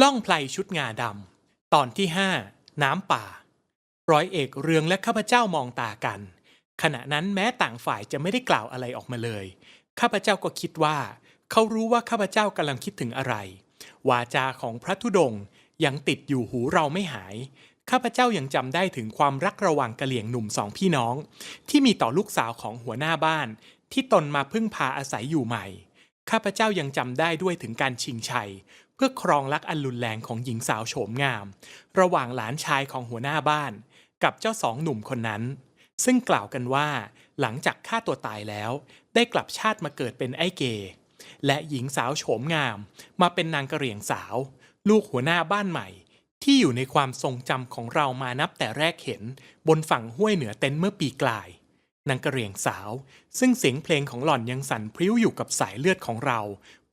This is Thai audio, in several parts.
ล่องไพลชุดงาดำ ตอนที่ห้าน้ำป่า ร้อยเอกเรืองและข้าพเจ้ามองตากัน ขณะนั้นแม้ต่างฝ่ายจะไม่ได้กล่าวอะไรออกมาเลย ข้าพเจ้าก็คิดว่า เขารู้ว่าข้าพเจ้ากำลังคิดถึงอะไร วาจาของพระธุดงค์ยังติดอยู่หูเราไม่หาย ข้าพเจ้ายังจำได้ถึงความรักระหว่างกะเหลี่ยงหนุ่มสองพี่น้อง ที่มีต่อลูกสาวของหัวหน้าบ้าน ที่ตนมาพึ่งพาอาศัยอยู่ใหม่ ข้าพเจ้ายังจำได้ด้วยถึงการชิงชัย พื่อครองรักอันรุนแรงของหญิงสาวโฉมงาม ระหว่างหลานชายของหัวหน้าบ้าน กับเจ้าสองหนุ่มคนนั้น ซึ่งกล่าวกันว่า หลังจากฆ่าตัวตายแล้ว ได้กลับชาติมาเกิดเป็นไอ้เกย์และหญิงสาวโฉมงาม มาเป็นนางกระเหรี่ยงสาว ลูกหัวหน้าบ้านใหม่ ที่อยู่ในความทรงจำของเรามานับแต่แรกเห็น บนฝั่งห้วยเหนือเต็นท์เมื่อปีกลาย นางกระเหรี่ยงสาว ซึ่งเสียงเพลงของหล่อนยังสั่นพริ้วอยู่กับสายเลือดของเรา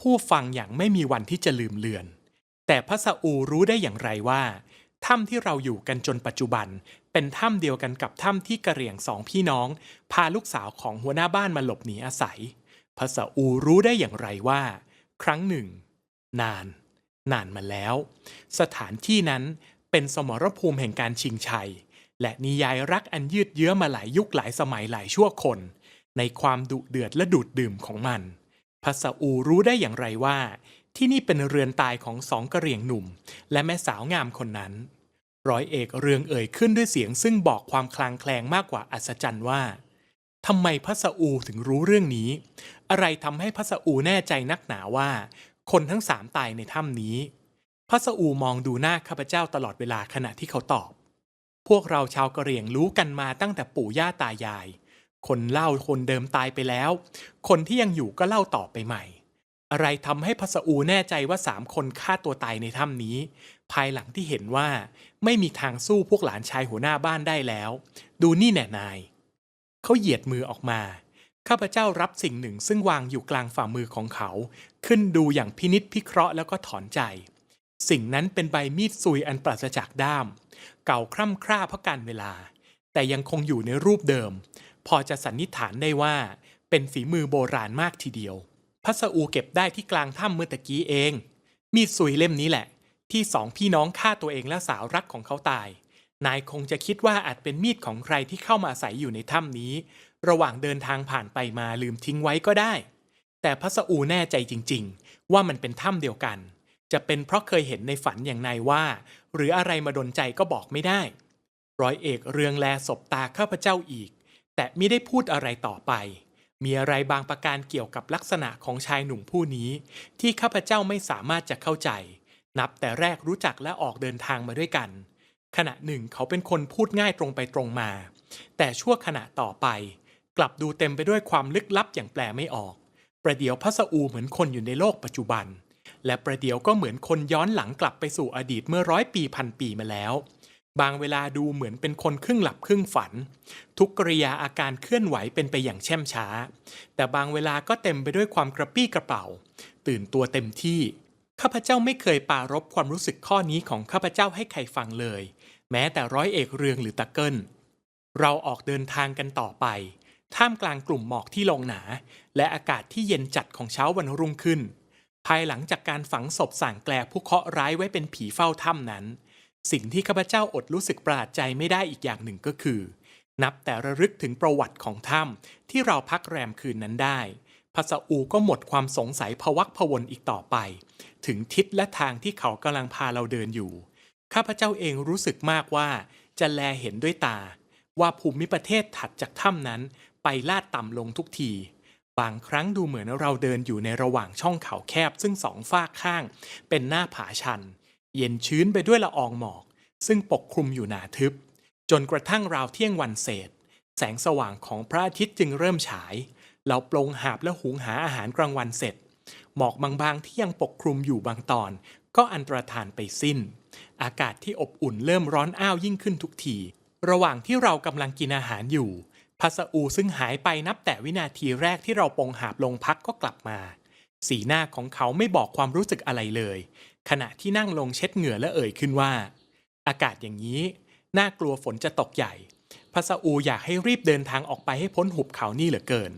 ผู้ฟังอย่างไม่มีวันที่จะลืมเลือน แต่พระสะอูรู้ได้อย่างไรว่าถ้ำที่เราอยู่กันจนปัจจุบัน เป็นถ้ำเดียวกันกับถ้ำที่กระเหรี่ยงสองพี่น้อง พาลูกสาวของหัวหน้าบ้านมาหลบหนีอาศัยพระสะอูรู้ได้อย่างไรว่า ครั้งหนึ่ง นาน นานมาแล้ว สถานที่นั้นเป็นสมรภูมิแห่งการชิงชัย และนิยายรักอันยืดเยื้อมาหลายยุคหลายสมัยหลายชั่วคน ในความดุเดือดและดูดดื่มของมัน พระสะอูรู้ได้อย่างไรว่า ที่นี่เป็นเรือนตายของสองกระเหรี่ยงหนุ่ม และแม่สาวงามคนนั้น ร้อยเอกเรืองเอ่ยขึ้นด้วยเสียงซึ่งบอกความคลางแคลงมากกว่าอัศจรรย์ว่าทำไมพระสะอูถึงรู้เรื่องนี้ อะไรทำให้พระสะอูแน่ใจนักหนาว่า คนทั้งสามตายในถ้ำนี้ พระสะอูมองดูหน้าข้าพเจ้าตลอดเวลาขณะที่เขาตอบ พวกเราชาวกะเหรี่ยงรู้กันมาตั้งแต่ปู่ย่าตายาย คนเล่าคนเดิมตายไปแล้ว คนที่ยังอยู่ก็เล่าต่อไปใหม่ อะไรทำให้พระสอูแน่ใจว่าสามคนฆ่าตัวตายในถ้ำนี้ ภายหลังที่เห็นว่าไม่มีทางสู้พวกหลานชายหัวหน้าบ้านได้แล้ว ดูนี่แน่นาย เขาเหยียดมือออกมาข้าพเจ้ารับสิ่งหนึ่งซึ่งวางอยู่กลางฝ่ามือของเขา ขึ้นดูอย่างพินิษพิเคราะห์แล้วก็ถอนใจ สิ่งนั้นเป็นใบมีดซุยอันปราศจากด้าม เก่าคร่ำคร่าเพราะการเวลา แต่ยังคงอยู่ในรูปเดิม พอจะสันนิษฐานได้ว่า เป็นฝีมือโบราณมากทีเดียว พัสอูเก็บได้ที่กลางถ้ำเมื่อตะกี้เอง มีดซุยเล่มนี้แหละ ที่สองพี่น้องฆ่าตัวเองและสาวรักของเขาตาย นายคงจะคิดว่าอาจเป็นมีดของใครที่เข้ามาอาศัยอยู่ในถ้ำนี้ ระหว่างเดินทางผ่านไปมาลืมทิ้งไว้ก็ได้ แต่พัสอูแน่ใจจริง ๆ ว่ามันเป็นถ้ำเดียวกัน จะเป็นเพราะเคยเห็นในฝันอย่างนายว่า หรืออะไรมาดนใจก็บอกไม่ได้ ร้อยเอกเรืองแลศบตาข้าพเจ้าอีก แต่ไมิได้พูดอะไรต่อไป มีอะไรบางประการเกี่ยวกับลักษณะของชายหนุ่มผู้นี้ ที่ข้าพเจ้าไม่สามารถจะเข้าใจ นับแต่แรกรู้จักและออกเดินทางมาด้วยกัน ขณะหนึ่งเขาเป็นคนพูดง่ายตรงไปตรงมา แต่ชั่วขณะต่อไป กลับดูเต็มไปด้วยความลึกลับอย่างแปลไม่ออก ประเดี๋ยวพระสอูเหมือนคนอยู่ในโลกปัจจุบัน และประเดี๋ยวก็เหมือนคนย้อนหลังกลับไปสู่อดีตเมื่อร้อยปีพันปีมาแล้ว บางเวลาดูเหมือนเป็นคนครึ่งหลับครึ่งฝัน ทุกกริยาอาการเคลื่อนไหวเป็นไปอย่างแช่มช้า แต่บางเวลาก็เต็มไปด้วยความกระปี้กระเป๋า ตื่นตัวเต็มที่ ข้าพเจ้าไม่เคยปรารบความรู้สึกข้อนี้ของข้าพเจ้าให้ใครฟังเลย แม้แต่ร้อยเอกเรืองหรือตะเกิลเราออกเดินทางกันต่อไป ท่ามกลางกลุ่มหมอกที่ลงหนา และอากาศที่เย็นจัดของเช้าวันรุ่งขึ้น ภายหลังจากการฝังศพสั่งแกลผู้เคาะร้ายไว้เป็นผีเฝ้าถ้ำนั้น สิ่งที่ข้าพเจ้าอดรู้สึกประหลาดใจไม่ได้อีกอย่างหนึ่งก็คือ นับแต่ระลึกถึงประวัติของถ้ำที่เราพักแรมคืนนั้นได้พระสอูก็หมดความสงสัยพวักพวนอีกต่อไป ถึงทิศและทางที่เขากำลังพาเราเดินอยู่ ข้าพเจ้าเองรู้สึกมากว่าจะแลเห็นด้วยตา ว่าภูมิประเทศถัดจากถ้ำนั้น ไปลาดต่ำลงทุกที บางครั้งดูเหมือนเราเดินอยู่ในระหว่างช่องเขาแคบซึ่งสองฝากข้าง เป็นหน้าผาชัน เย็นชื้นไปด้วยละอองหมอก ซึ่งปกคลุมอยู่หนาทึบ จนกระทั่งราวเที่ยงวันเศษ แสงสว่างของพระอาทิตย์จึงเริ่มฉาย เราปลงหาบและหุงหาอาหารกลางวันเสร็จ หมอกบางๆที่ยังปกคลุมอยู่บางตอน ก็อันตรธานไปสิ้น อากาศที่อบอุ่นเริ่มร้อนอ้าวยิ่งขึ้นทุกที ระหว่างที่เรากำลังกินอาหารอยู่พาสอูซึ่งหายไปนับแต่วินาทีแรกที่เราปงหาบลงพักก็กลับมา สีหน้าของเขาไม่บอกความรู้สึกอะไรเลย ขณะที่นั่งลงเช็ดเหงื่อและเอ่ยขึ้นว่า อากาศอย่างนี้ น่ากลัวฝนจะตกใหญ่พาสอูอยากให้รีบเดินทางออกไปให้พ้นหุบเขานี่เหลือเกิน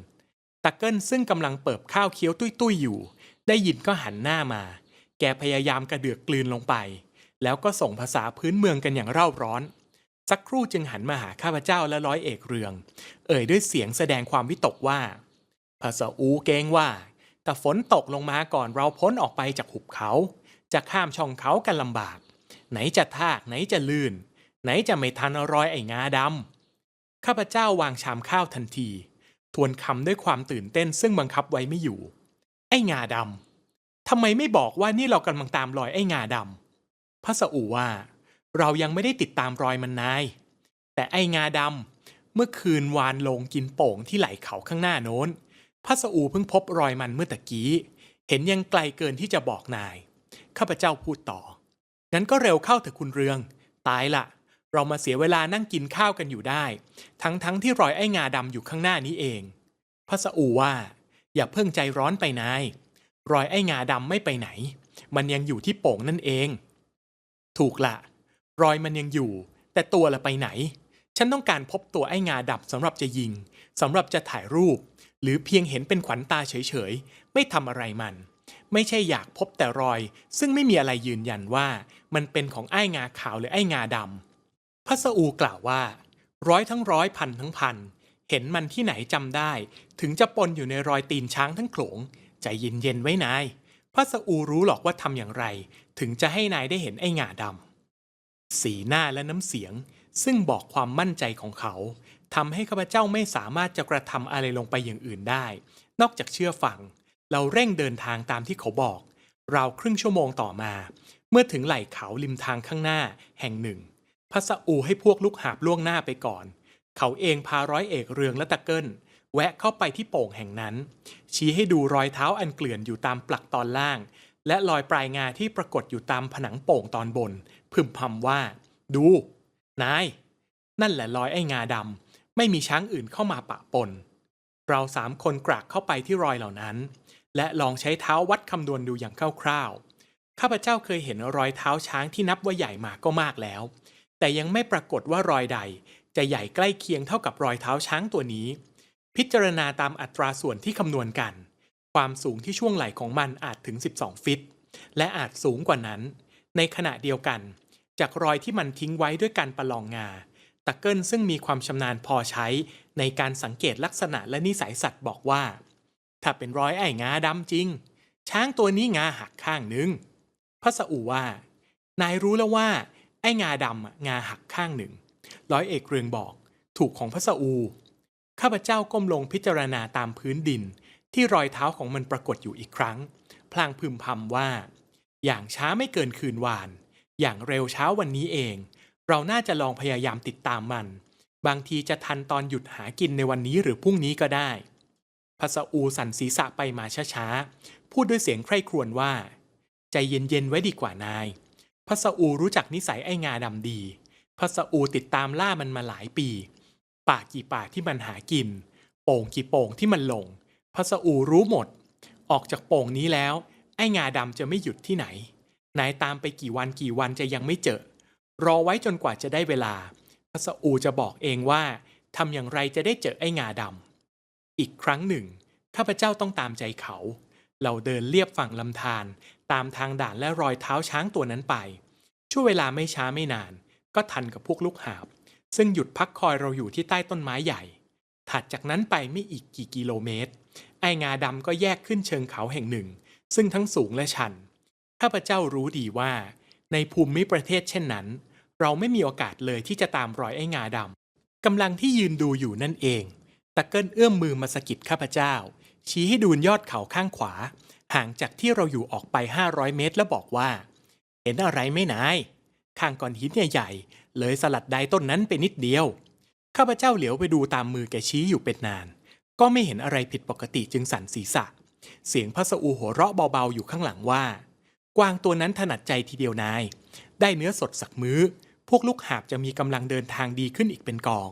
ตะเกิลซึ่งกำลังเปิบข้าวเคี้ยวตุ้ยๆอยู่ ได้ยินก็หันหน้ามา แกพยายามกระเดือกกลืนลงไป แล้วก็ส่งภาษาพื้นเมืองกันอย่างเร่าร้อน สักครู่จึงหันมาหาข้าพเจ้าและร้อยเอกเรือง เอ่ยด้วยเสียงแสดงความวิตกว่าภาษาอูเกรงว่า แต่ฝนตกลงมาก่อนเราพ้นออกไปจากหุบเขา จะข้ามช่องเขากันลำบาก ไหนจะทากไหนจะลื่น ไหนจะไม่ทันรอยไอ้งาดำข้าพเจ้าวางชามข้าวทันที ทวนคำด้วยความตื่นเต้นซึ่งบังคับไว้ไม่อยู่ ไอ้งาดำทำไมไม่บอกว่านี่เรากำลังตามรอยไอ้งาดำพระสอูว่า เรายังไม่ได้ติดตามรอยมันนาย แต่ไอ้งาดำเมื่อคืนวานลงกินโป่งที่ไหลเขาข้างหน้าโน้นพระสอูเพิ่งพบรอยมันเมื่อตะกี้ เห็นยังไกลเกินที่จะบอกนาย ข้าพเจ้าพูดต่อ งั้นก็เร็วเข้าเถอะคุณเรือง ตายละเรามาเสียเวลานั่งกินข้าวกันอยู่ได้ ทั้งทั้งที่รอยไอ้งาดำอยู่ข้างหน้านี้เองพระสอูว่า อย่าเพิ่งใจร้อนไปนาย รอยไอ้งาดำไม่ไปไหน มันยังอยู่ที่โป่งนั่นเอง ถูกละรอยมันยังอยู่ แต่ตัวละไปไหน ฉันต้องการพบตัวไอ้งาดำสำหรับจะยิงสำหรับจะถ่ายรูป หรือเพียงเห็นเป็นขวัญตาเฉยๆ ไม่ทำอะไรมัน ไม่ใช่อยากพบแต่รอย ซึ่งไม่มีอะไรยืนยันว่า มันเป็นของไอ้งาขาวหรือไอ้งาดำพระสอูกล่าวว่า ร้อยทั้งร้อยพันทั้งพันเห็นมันที่ไหนจำได้ ถึงจะปนอยู่ในรอยตีนช้างทั้งโขลงใจเย็นๆไว้นายพระสอูรู้หรอกว่าทำอย่างไร ถึงจะให้นายได้เห็นไอ้งาดำสีหน้าและน้ำเสียง ซึ่งบอกความมั่นใจของเขาทำให้ข้าพเจ้าไม่สามารถจะกระทำอะไรลงไปอย่างอื่นได้ นอกจากเชื่อฟัง เราเร่งเดินทางตามที่เขาบอก ราวครึ่งชั่วโมงต่อมา เมื่อถึงไหล่เขาริมทางข้างหน้าแห่งหนึ่งพระสอูให้พวกลูกหาบล่วงหน้าไปก่อน เขาเองพาร้อยเอกเรืองและตะเกิลแวะเข้าไปที่โป่งแห่งนั้น ชี้ให้ดูรอยเท้าอันเกลื่อนอยู่ตามปลักตอนล่าง และรอยปลายงาที่ปรากฏอยู่ตามผนังโป่งตอนบน พึมพำว่า ดู นาย นั่นแหละรอยไอ้งาดำไม่มีช้างอื่นเข้ามาปะปน เราสามคนกรากเข้าไปที่รอยเหล่านั้น และลองใช้เท้าวัดคำนวณดูอย่างคร่าวๆ ข้าพเจ้าเคยเห็นรอยเท้าช้างที่นับว่าใหญ่มาก็มากแล้ว แต่ยังไม่ปรากฏว่ารอยใด จะใหญ่ใกล้เคียงเท่ากับรอยเท้าช้างตัวนี้ พิจารณาตามอัตราส่วนที่คำนวณกัน ความสูงที่ช่วงไหล่ของมันอาจถึง 12 ฟิต และอาจสูงกว่านั้น ในขณะเดียวกัน จากรอยที่มันทิ้งไว้ด้วยการประลองงาตะเกิลซึ่งมีความชำนาญพอใช้ในการสังเกตลักษณะและนิสัยสัตว์บอกว่า ถ้าเป็นรอยไอ้งาดำจริง ช้างตัวนี้งาหักข้างหนึ่งพระสอูว่า นายรู้แล้วว่า ไอ้งาดำอะงาหักข้างหนึ่ง ร้อยเอกเรืองบอก ถูกของพระสอู ข้าพเจ้าก้มลงพิจารณาตามพื้นดิน ที่รอยเท้าของมันปรากฏอยู่อีกครั้ง พลางพึมพำว่า อย่างช้าไม่เกินคืนวาน อย่างเร็วเช้าวันนี้เอง เราน่าจะลองพยายามติดตามมัน บางทีจะทันตอนหยุดหากินในวันนี้หรือพรุ่งนี้ก็ได้ พระสอูสั่นศีรษะไปมาช้าๆ พูดด้วยเสียงใคร่ครวญว่า ใจเย็นๆไว้ดีกว่านาย พระสอูรู้จักนิสัยไอ้งาดำดี พระสอูติดตามล่ามันมาหลายปี ป่ากี่ป่าที่มันหากิน โป่งกี่โป่งที่มันลง พระสอูรู้หมด ออกจากโป่งนี้แล้ว ไอ้งาดำจะไม่หยุดที่ไหน นายตามไปกี่วันกี่วันจะยังไม่เจอ รอไว้จนกว่าจะได้เวลา พระสอูจะบอกเองว่าทำอย่างไรจะได้เจอไอ้งาดำ อีกครั้งหนึ่งข้าพเจ้าต้องตามใจเขา เราเดินเลียบฝั่งลำธารตามทางด่านและรอยเท้าช้างตัวนั้นไป ช่วงเวลาไม่ช้าไม่นาน ก็ทันกับพวกลูกหาบ ซึ่งหยุดพักคอยเราอยู่ที่ใต้ต้นไม้ใหญ่ ถัดจากนั้นไปไม่อีกกี่กิโลเมตร ไอ้งาดำก็แยกขึ้นเชิงเขาแห่งหนึ่ง ซึ่งทั้งสูงและชัน ข้าพเจ้ารู้ดีว่า ในภูมิประเทศเช่นนั้น เราไม่มีโอกาสเลยที่จะตามรอยไอ้งาดำกำลังที่ยืนดูอยู่นั่นเอง ตะเกิลเอื้อมมือมาสะกิดข้าพเจ้า ชี้ให้ดูนยอดเขาข้างขวา ห่างจากที่เราอยู่ออกไป 500 เมตรแล้วบอกว่า เห็นอะไรไม่นายข้างก้อนหินใหญ่ๆเลยสลัดใดต้นนั้นไปนิดเดียว ข้าพเจ้าเหลียวไปดูตามมือแกชี้อยู่เป็นนาน ก็ไม่เห็นอะไรผิดปกติจึงสั่นศีรษะ เสียงพระสอูหัวเราะเบาๆอยู่ข้างหลังว่า กวางตัวนั้นถนัดใจทีเดียวนาย ได้เนื้อสดสักมื้อ พวกลูกหาบจะมีกำลังเดินทางดีขึ้นอีกเป็นกอง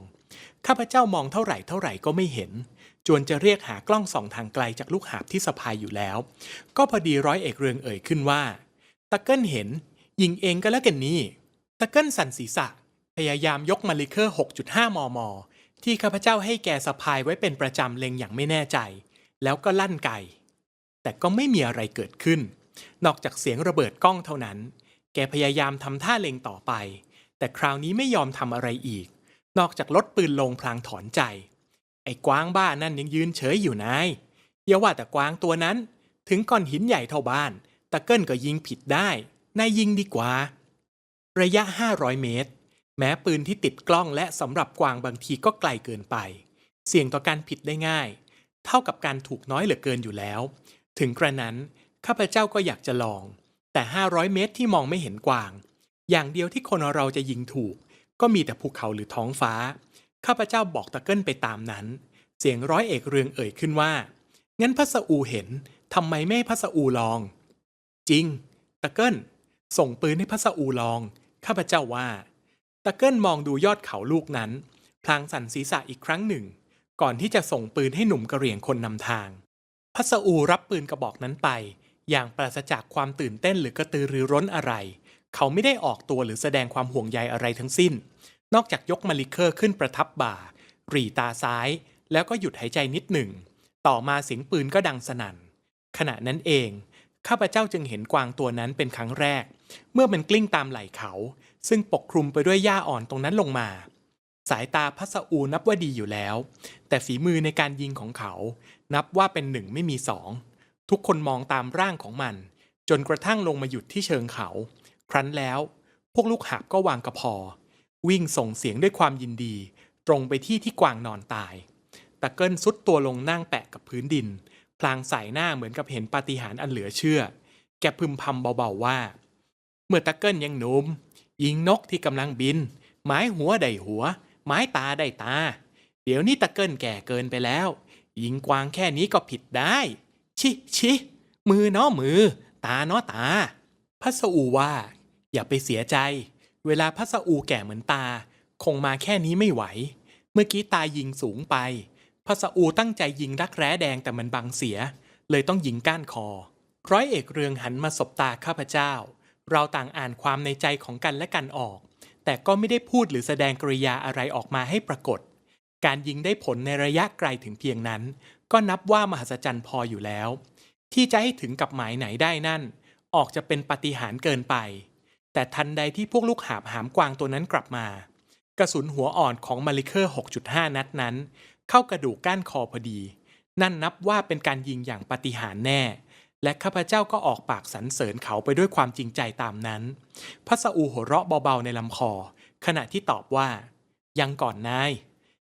ข้าพเจ้ามองเท่าไหร่เท่าไหร่ก็ไม่เห็น จวนจะเรียกหากล้องส่องทางไกลจากลูกหาบที่สะพายอยู่แล้ว ก็พอดีร้อยเอกเรืองเอ่ยขึ้นว่าตะเกิลเห็น ยิงเองก็แล้วกันนี่ตะเกิลสั่นศีรษะ พยายามยกมาลิเคอร์ 6.5 มม ที่ข้าพเจ้าให้แกสะพายไว้เป็นประจำเล็งอย่างไม่แน่ใจ แล้วก็ลั่นไกแต่ก็ไม่มีอะไรเกิดขึ้น นอกจากเสียงระเบิดกล้องเท่านั้น แกพยายามทำท่าเล็งต่อไป แต่คราวนี้ไม่ยอมทำอะไรอีก นอกจากลดปืนลงพลางถอนใจ ไอ้กวางบ้านั่นยังยืนเฉยอยู่นายอย่าว่าแต่กวางตัวนั้น ถึงก้อนหินใหญ่เท่าบ้าน ตะเกิลก็ยิงผิดได้ นายยิงดีกว่า ระยะ 500 เมตร แม้ปืนที่ติดกล้องและสำหรับกวางบางทีก็ไกลเกินไป เสี่ยงต่อการผิดได้ง่าย เท่ากับการถูกน้อยเหลือเกินอยู่แล้ว ถึงกระนั้นข้าพเจ้าก็อยากจะลอง แต่ 500 เมตรที่มองไม่เห็นกวาง อย่างเดียวที่คนเราจะยิงถูก ก็มีแต่ภูเขาหรือท้องฟ้า ข้าพเจ้าบอกตะเกิลไปตามนั้น เสียงร้อยเอกเรืองเอ่ยขึ้นว่า งั้นพระสอูเห็นทำไมไม่ให้พระสอูลอง จริง ตะเกิลส่งปืนให้พระสอูลอง ข้าพเจ้าว่า ตะเกิลมองดูยอดเขาลูกนั้น พลางสั่นศีรษะอีกครั้งหนึ่ง ก่อนที่จะส่งปืนให้หนุ่มกระเหรี่ยงคนนำทางพัสอูรับปืนกระบอกนั้นไป อย่างปราศจากความตื่นเต้นหรือกระตือรือร้นอะไร เขาไม่ได้ออกตัวหรือแสดงความห่วงใยอะไรทั้งสิ้น นอกจากยกมาลิเคอร์ขึ้นประทับบ่าหรีตาซ้าย แล้วก็หยุดหายใจนิดหนึ่ง ต่อมาเสียงปืนก็ดังสนั่น ขณะนั้นเอง ข้าพเจ้าจึงเห็นกวางตัวนั้นเป็นครั้งแรก เมื่อมันกลิ้งตามไหล่เขา ซึ่งปกคลุมไปด้วยหญ้าอ่อนตรงนั้นลงมา สายตาพัสอูนับว่าดีอยู่แล้ว แต่ฝีมือในการยิงของเขา นับว่าเป็นหนึ่งไม่มีสอง ทุกคนมองตามร่างของมัน จนกระทั่งลงมาหยุดที่เชิงเขา ครั้นแล้ว พวกลูกหาบก็วางกระพอ วิ่งส่งเสียงด้วยความยินดี ตรงไปที่ที่กวางนอนตาย ตะเกิลซุดตัวลงนั่งแปะกับพื้นดิน พลางสายหน้าเหมือนกับเห็นปาฏิหาริย์อันเหลือเชื่อ แกพึมพำเบาๆว่า เมื่อตะเกิลยังหนุ่มยิงนกที่กำลังบิน ไม้หัวได้หัว ไม้ตาได้ตา เดี๋ยวนี้ตะเกิลแก่เกินไปแล้ว ยิงกวางแค่นี้ก็ผิดได้ ชิชิมือเนาะมือ ตาเนาะตาพัสอูว่า อย่าไปเสียใจ เวลาพัสอูแก่เหมือนตา คงมาแค่นี้ไม่ไหว เมื่อกี้ตายิงสูงไปพัสอูตั้งใจยิงรักแร้แดงแต่มันบังเสีย เลยต้องยิงก้านคอ ร้อยเอกเรืองหันมาสบตาข้าพเจ้า เราต่างอ่านความในใจของกันและกันออก แต่ก็ไม่ได้พูดหรือแสดงกริยาอะไรออกมาให้ปรากฏ การยิงได้ผลในระยะไกลถึงเพียงนั้น ก็นับว่ามหัศจรรย์พออยู่แล้ว ที่จะให้ถึงกับหมายไหนได้นั่น ออกจะเป็นปาฏิหารย์เกินไป แต่ทันใดที่พวกลูกหาบหามกวางตัวนั้นกลับมา กระสุนหัวอ่อนของมาริเคอร์ 6.5 นัดนั้น เข้ากระดูกก้านคอพอดี นั่นนับว่าเป็นการยิงอย่างปฏิหารแน่ และข้าพเจ้าก็ออกปากสรรเสริญเขาไปด้วยความจริงใจตามนั้นพัสอูหัวเราะเบาๆในลำคอ ขณะที่ตอบว่า ยังก่อนนาย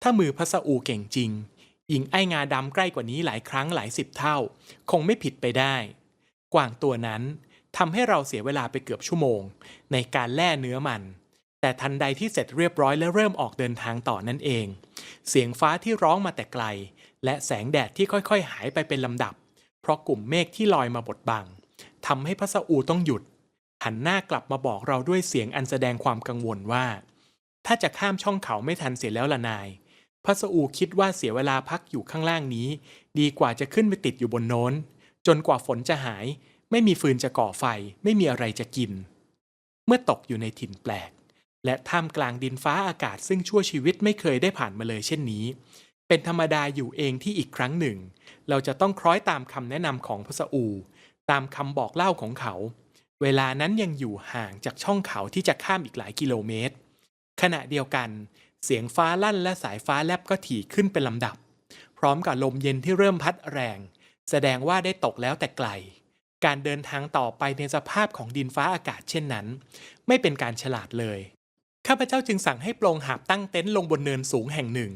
ถ้ามือพัสอูเก่งจริงยิงไอ้งาดำใกล้กว่านี้หลายครั้งหลายสิบเท่า คงไม่ผิดไปได้ กวางตัวนั้น ทำให้เราเสียเวลาไปเกือบชั่วโมง ในการแล่เนื้อมัน แต่ทันใดที่เสร็จเรียบร้อยและเริ่มออกเดินทางต่อนั่นเอง เสียงฟ้าที่ร้องมาแต่ไกล และแสงแดดที่ค่อยๆ หายไปเป็นลำดับ เพราะกลุ่มเมฆที่ลอยมาบดบังทำให้พระสอูต้องหยุด หันหน้ากลับมาบอกเราด้วยเสียงอันแสดงความกังวลว่า ถ้าจะข้ามช่องเขาไม่ทันเสียแล้วล่ะนายพระสอูคิดว่าเสียเวลาพักอยู่ข้างล่างนี้ ดีกว่าจะขึ้นไปติดอยู่บนโน้น จนกว่าฝนจะหาย ไม่มีฟืนจะก่อไฟ ไม่มีอะไรจะกิน เมื่อตกอยู่ในถิ่นแปลก และท่ามกลางดินฟ้าอากาศซึ่งชั่วชีวิตไม่เคยได้ผ่านมาเลยเช่นนี้ เป็นธรรมดาอยู่เองที่อีกครั้งหนึ่ง เราจะต้องคล้อยตามคำแนะนำของพระสอู ตามคำบอกเล่าของเขา เวลานั้นยังอยู่ห่างจากช่องเขาที่จะข้ามอีกหลายกิโลเมตร ขณะเดียวกัน เสียงฟ้าลั่นและสายฟ้าแลบก็ถี่ขึ้นเป็นลำดับ พร้อมกับลมเย็นที่เริ่มพัดแรง แสดงว่าได้ตกแล้วแต่ไกล การเดินทางต่อไปในสภาพของดินฟ้าอากาศเช่นนั้น ไม่เป็นการฉลาดเลย ข้าพเจ้าจึงสั่งให้ปลงหาบตั้งเต็นท์ลงบนเนินสูงแห่งหนึ่ง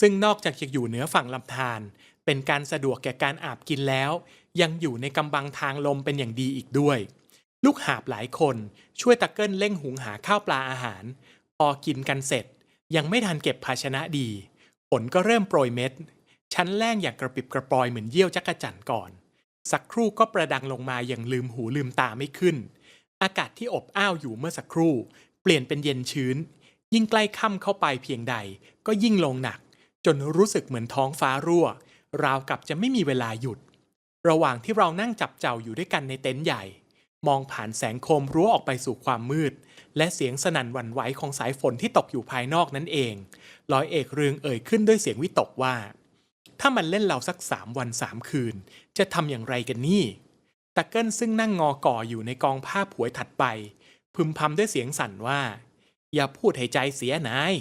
ซึ่งนอกจากจะอยู่เหนือฝั่งลำธารเป็นการสะดวกแก่การอาบกินแล้ว ยังอยู่ในกำบังทางลมเป็นอย่างดีอีกด้วย ลูกหาบหลายคนช่วยตะเกิลเร่งหุงหาข้าวปลาอาหาร พอกินกันเสร็จ ยังไม่ทันเก็บภาชนะดีฝนก็เริ่มโปรยเม็ด ชั้นแรงอย่างกระปิบกระปอยเหมือนเยี่ยวจักรจั่นก่อน สักครู่ก็ประดังลงมาอย่างลืมหูลืมตาไม่ขึ้น อากาศที่อบอ้าวอยู่เมื่อสักครู่ เปลี่ยนเป็นเย็นชื้น ยิ่งใกล้ค่ำเข้าไปเพียงใด ก็ยิ่งลงหนัก จนรู้สึกเหมือนท้องฟ้ารั่ว ราวกับจะไม่มีเวลาหยุด ระหว่างที่เรานั่งจับเจ้าอยู่ด้วยกันในเต็นท์ใหญ่ มองผ่านแสงโคมรั้วออกไปสู่ความมืด และเสียงสนั่นหวั่นไหวของสายฝนที่ตกอยู่ภายนอกนั่นเองร้อยเอกเรืองเอ่ยขึ้นด้วยเสียงวิตกว่า ถ้ามันเล่นเราสักสามวันสามคืน จะทำอย่างไรกันนี่ตะเกิลซึ่งนั่งงอก่ออยู่ในกองผ้าผวยถัดไป พึมพำด้วยเสียงสั่นว่า อย่าพูดให้ใจเสียนาย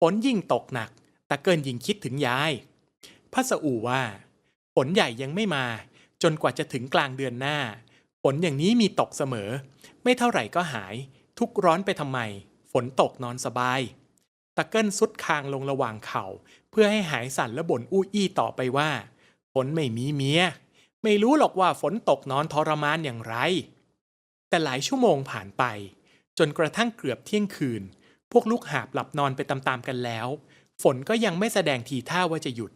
ฝนยิ่งตกหนักตะเกิลยิ่งคิดถึงยายพระสอูว่าฝนใหญ่ยังไม่มา จนกว่าจะถึงกลางเดือนหน้าฝนอย่างนี้มีตกเสมอ ไม่เท่าไหร่ก็หาย ทุกข์ร้อนไปทำไม ฝนตกนอนสบายตะเกิลสุดคางลงระหว่างเข่า เพื่อให้หายสั่นและบ่นอู้อี้ต่อไปว่า ฝนไม่มีเมีย ไม่รู้หรอกว่าฝนตกนอนทรมานอย่างไร แต่หลายชั่วโมงผ่านไป จนกระทั่งเกือบเที่ยงคืน พวกลูกหาบหลับนอนไปตามๆกันแล้ว ฝนก็ยังไม่แสดงทีท่าว่าจะหยุด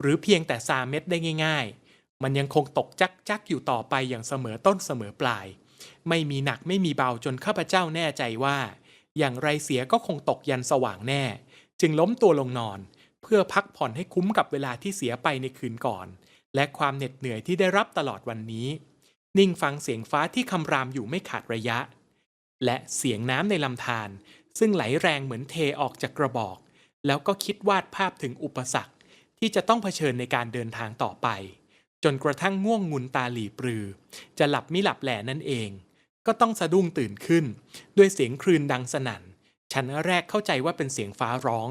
หรือเพียงแต่ซาเม็ดได้ง่าย ๆ มันยังคงตกจักจักๆอยู่ต่อไปอย่างเสมอต้นเสมอปลาย ไม่มีหนักไม่มีเบาจนข้าพเจ้าแน่ใจว่า อย่างไรเสียก็คงตกยันสว่างแน่ จึงล้มตัวลงนอน พื่อพักผ่อนให้คุ้มกับเวลาที่เสียไปในคืนก่อน และความเหน็ดเหนื่อยที่ได้รับตลอดวันนี้ นิ่งฟังเสียงฟ้าที่คำรามอยู่ไม่ขาดระยะ และเสียงน้ำในลำธารซึ่งไหลแรงเหมือนเทออกจากกระบอก แล้วก็คิดวาดภาพถึงอุปสรรค ที่จะต้องเผชิญในการเดินทางต่อไป จนกระทั่งง่วงงุนตาหลีปรือ จะหลับมิหลับแหล่นั่นเอง ก็ต้องสะดุ้งตื่นขึ้น ด้วยเสียงครืนดังสนั่น ฉันแรกเข้าใจว่าเป็นเสียงฟ้าร้อง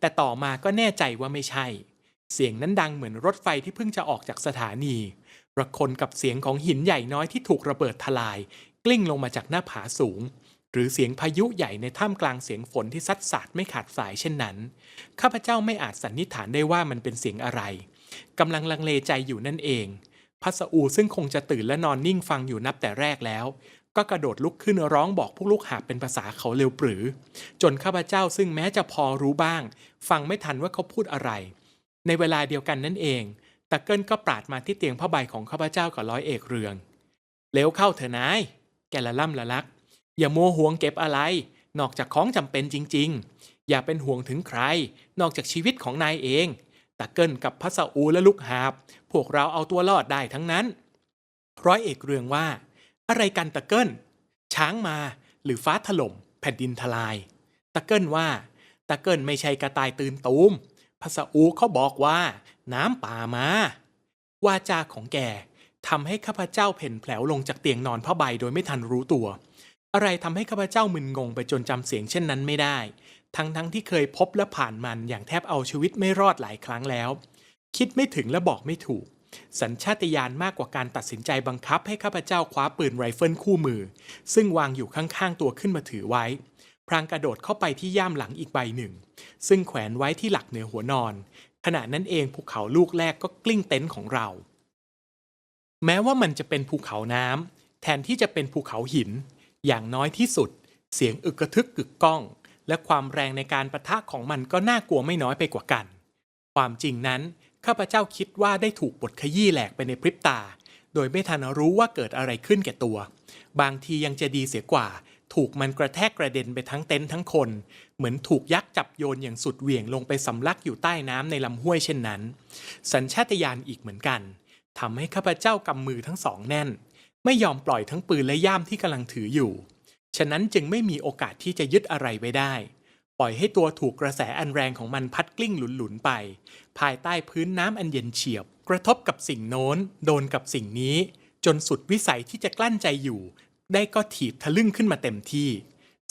แต่ต่อมาก็แน่ใจว่าไม่ใช่ เสียงนั้นดังเหมือนรถไฟที่เพิ่งจะออกจากสถานีระคนกับเสียงของหินใหญ่น้อยที่ถูกระเบิดทลาย กลิ้งลงมาจากหน้าผาสูง หรือเสียงพายุใหญ่ในท่ามกลางเสียงฝนที่ซัดสาดไม่ขาดสายเช่นนั้น ข้าพเจ้าไม่อาจสันนิษฐานได้ว่ามันเป็นเสียงอะไรกำลังลังเลใจอยู่นั่นเองพัสอูซึ่งคงจะตื่นและนอนนิ่งฟังอยู่นับแต่แรกแล้ว ก็กระโดดลุกขึ้นร้องบอกพวกลูกหาบเป็นภาษาเขาเร็วปรือ จนข้าพเจ้าซึ่งแม้จะพอรู้บ้าง ฟังไม่ทันว่าเขาพูดอะไร ในเวลาเดียวกันนั่นเองตะเกิลก็ปราดมาที่เตียงผ้าใบของข้าพเจ้ากับร้อยเอกเรืองเร็วเข้าเถอะนาย แกละล่ำละลัก อย่ามัวห่วงเก็บอะไร นอกจากของจำเป็นจริง ๆ อย่าเป็นห่วงถึงใคร นอกจากชีวิตของนายเองตะเกิลกับพัสอูและลูกหาบ พวกเราเอาตัวรอดได้ทั้งนั้น ร้อยเอกเรืองว่า อะไรกันตะเกิลช้างมาหรือฟ้าถล่ม แผ่นดินทลาย ตะเกิลว่า ตะเกิลไม่ใช่กระต่ายตื่นตูมภาษาอูเขาบอกว่า น้ำป่ามาวาจาของแกทำให้ข้าพเจ้าเพ่นแผลวลงจากเตียงนอนผ้าใบโดยไม่ทันรู้ตัว อะไรทำให้ข้าพเจ้ามึนงงไปจนจำเสียงเช่นนั้นไม่ได้ ทั้งทั้งที่เคยพบและผ่านมันอย่างแทบเอาชีวิตไม่รอดหลายครั้งแล้ว คิดไม่ถึงและบอกไม่ถูก สัญชาตญาณมากกว่าการตัดสินใจบังคับให้ข้าพเจ้าคว้าปืนไรเฟิลคู่มือ ซึ่งวางอยู่ข้างๆตัวขึ้นมาถือไว้ พรางกระโดดเข้าไปที่ย่ามหลังอีกใบหนึ่ง ซึ่งแขวนไว้ที่หลักเหนือหัวนอน ขณะนั้นเองภูเขาลูกแรกก็กลิ้งเต็นท์ของเรา แม้ว่ามันจะเป็นภูเขาน้ำแทนที่จะเป็นภูเขาหิน อย่างน้อยที่สุด เสียงอึกกระทึกกึกก้อง และความแรงในการประทะของมันก็น่ากลัวไม่น้อยไปกว่ากัน ความจริงนั้น ข้าพเจ้าคิดว่าได้ถูกบดขยี้แหลกไปในพริบตา โดยไม่ทันรู้ว่าเกิดอะไรขึ้นแก่ตัว บางทียังจะดีเสียกว่า ถูกมันกระแทกกระเด็นไปทั้งเต็นท์ทั้งคน เหมือนถูกยักษ์จับโยนอย่างสุดเหวี่ยงลงไปสำลักอยู่ใต้น้ำในลำห้วยเช่นนั้น สัญชาตญาณอีกเหมือนกันทำให้ข้าพเจ้ากำมือทั้งสองแน่น ไม่ยอมปล่อยทั้งปืนและย่ามที่กำลังถืออยู่ ฉะนั้นจึงไม่มีโอกาสที่จะยึดอะไรไว้ได้ ปล่อยให้ตัวถูกกระแสอันแรงของมันพัดกลิ้งหลุนๆไป ภายใต้พื้นน้ำอันเย็นเฉียบ กระทบกับสิ่งโน้น โดนกับสิ่งนี้ จนสุดวิสัยที่จะกลั้นใจอยู่ ได้ก็ถีบทะลึ่งขึ้นมาเต็มที่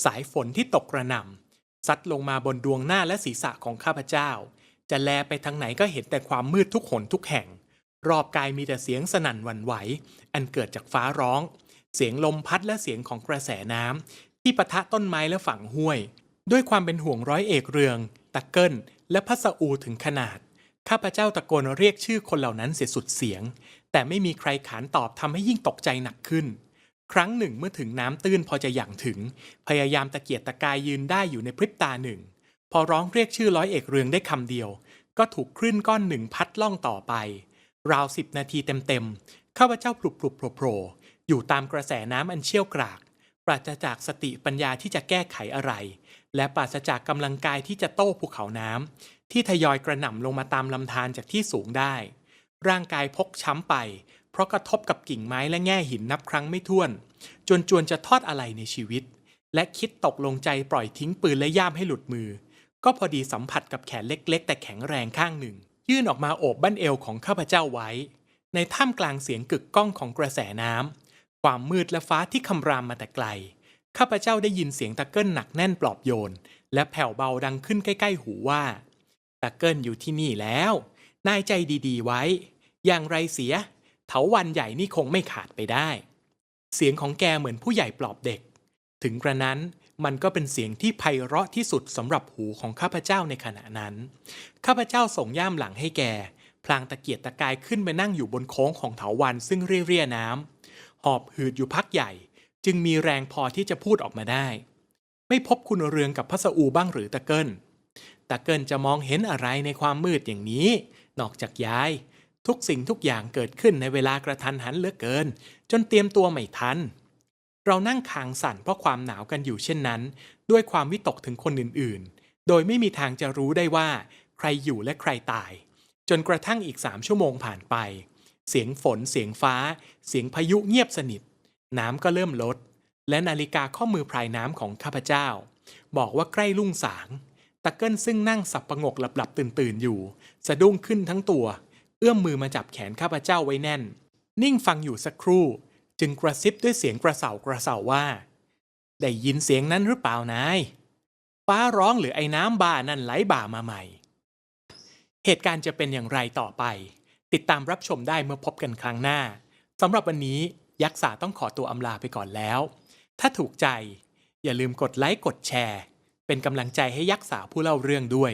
สายฝนที่ตกกระหน่ำซัดลงมาบนดวงหน้าและศีรษะของข้าพเจ้า จะแลไปทางไหนก็เห็นแต่ความมืดทุกหนทุกแห่ง รอบกายมีแต่เสียงสนั่นหวั่นไหว อันเกิดจากฟ้าร้อง เสียงลมพัดและเสียงของกระแสน้ำที่ปะทะต้นไม้และฝั่งห้วย ด้วยความเป็นห่วงร้อยเอกเรือง ตะเกิลและพัสอูถึงขนาด ข้าพเจ้าตะโกนเรียกชื่อคนเหล่านั้นเสียสุดเสียง แต่ไม่มีใครขานตอบทำให้ยิ่งตกใจหนักขึ้น ครั้งหนึ่งเมื่อถึงน้ำตื้นพอจะอย่างถึง พยายามตะเกียกตะกายยืนได้อยู่ในพริบตาหนึ่ง พอร้องเรียกชื่อร้อยเอกเรืองได้คำเดียว ก็ถูกคลื่นก้อนหนึ่งพัดล่องต่อไป ราวสิบนาทีเต็มๆข้าพเจ้าปลุกปลุกโผล่โผล่อยู่ตามกระแสน้ำอันเชี่ยวกราก ปราศจากสติปัญญาที่จะแก้ไขอะไร และปราศจากกำลังกายที่จะโต้ภูเขาน้ำที่ทยอยกระหน่ำลงมาตามลำธารจากที่สูงได้ ร่างกายพกช้ำไป เพราะกระทบกับกิ่งไม้และแง่หินนับครั้งไม่ถ้วน จนจวนจะทอดอะไรในชีวิต และคิดตกลงใจปล่อยทิ้งปืนและย่ามให้หลุดมือ ก็พอดีสัมผัสกับแขนเล็ก ๆ แต่แข็งแรงข้างหนึ่ง ยื่นออกมาโอบบั้นเอวของข้าพเจ้าไว้ ในท่ามกลางเสียงกึกก้องของกระแสน้ำความมืดและฟ้าที่คำรามมาแต่ไกล ข้าพเจ้าได้ยินเสียงตะเกิลหนักแน่นปลอบโยน และแผ่วเบาดังขึ้นใกล้ๆหูว่า ตะเกิลอยู่ที่นี่แล้ว นายใจดีๆไว้ อย่างไรเสีย เถาวันใหญ่นี่คงไม่ขาดไปได้ เสียงของแกเหมือนผู้ใหญ่ปลอบเด็ก ถึงกระนั้นมันก็เป็นเสียงที่ไพเราะที่สุดสำหรับหูของข้าพเจ้าในขณะนั้น ข้าพเจ้าส่งย่ามหลังให้แก พลางตะเกียกตะกายขึ้นไปนั่งอยู่บนโค้งของเถาวันซึ่งเรียๆน้ำหอบหืดอยู่พักใหญ่ จึงมีแรงพอที่จะพูดออกมาได้ ไม่พบคุณเรืองกับพระสอูบ้างหรือตะเกิลตะเกิลจะมองเห็นอะไรในความมืดอย่างนี้ นอกจากยาย ทุกสิ่งทุกอย่างเกิดขึ้นในเวลากระทันหันเหลือเกิน จนเตรียมตัวไม่ทัน เรานั่งคางสั่นเพราะความหนาวกันอยู่เช่นนั้น ด้วยความวิตกถึงคนอื่นๆ โดยไม่มีทางจะรู้ได้ว่า ใครอยู่และใครตาย จนกระทั่งอีกสามชั่วโมงผ่านไป เสียงฝน เสียงฟ้า เสียงพายุเงียบสนิท น้ำก็เริ่มลด และนาฬิกาข้อมือพรายน้ำของข้าพเจ้า บอกว่าใกล้ลุ่งสางตะเกิลซึ่งนั่งสับประงกหลับๆตื่นๆอยู่ สะดุ้งขึ้นทั้งตัว เอื้อมมือมาจับแขนข้าพเจ้าไว้แน่น นิ่งฟังอยู่สักครู่ จึงกระซิบด้วยเสียงกระเสากระเสาว่า ได้ยินเสียงนั้นหรือเปล่านายฟ้าร้องหรือไอ้น้ำบ่านั่นไหลบ่ามาใหม่ เหตุการณ์จะเป็นอย่างไรต่อไป ติดตามรับชมได้เมื่อพบกันครั้งหน้าสำหรับวันนี้ ยักษ์สาต้องขอตัวอำลาไปก่อนแล้ว ถ้าถูกใจอย่าลืมกดไลค์กดแชร์ เป็นกำลังใจให้ยักษ์สาผู้เล่าเรื่องด้วย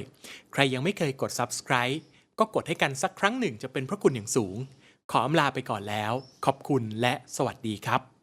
ใครยังไม่เคยกด subscribe ก็กดให้กันสักครั้งหนึ่งจะเป็นพระคุณอย่างสูง ขออำลาไปก่อนแล้ว ขอบคุณและสวัสดีครับ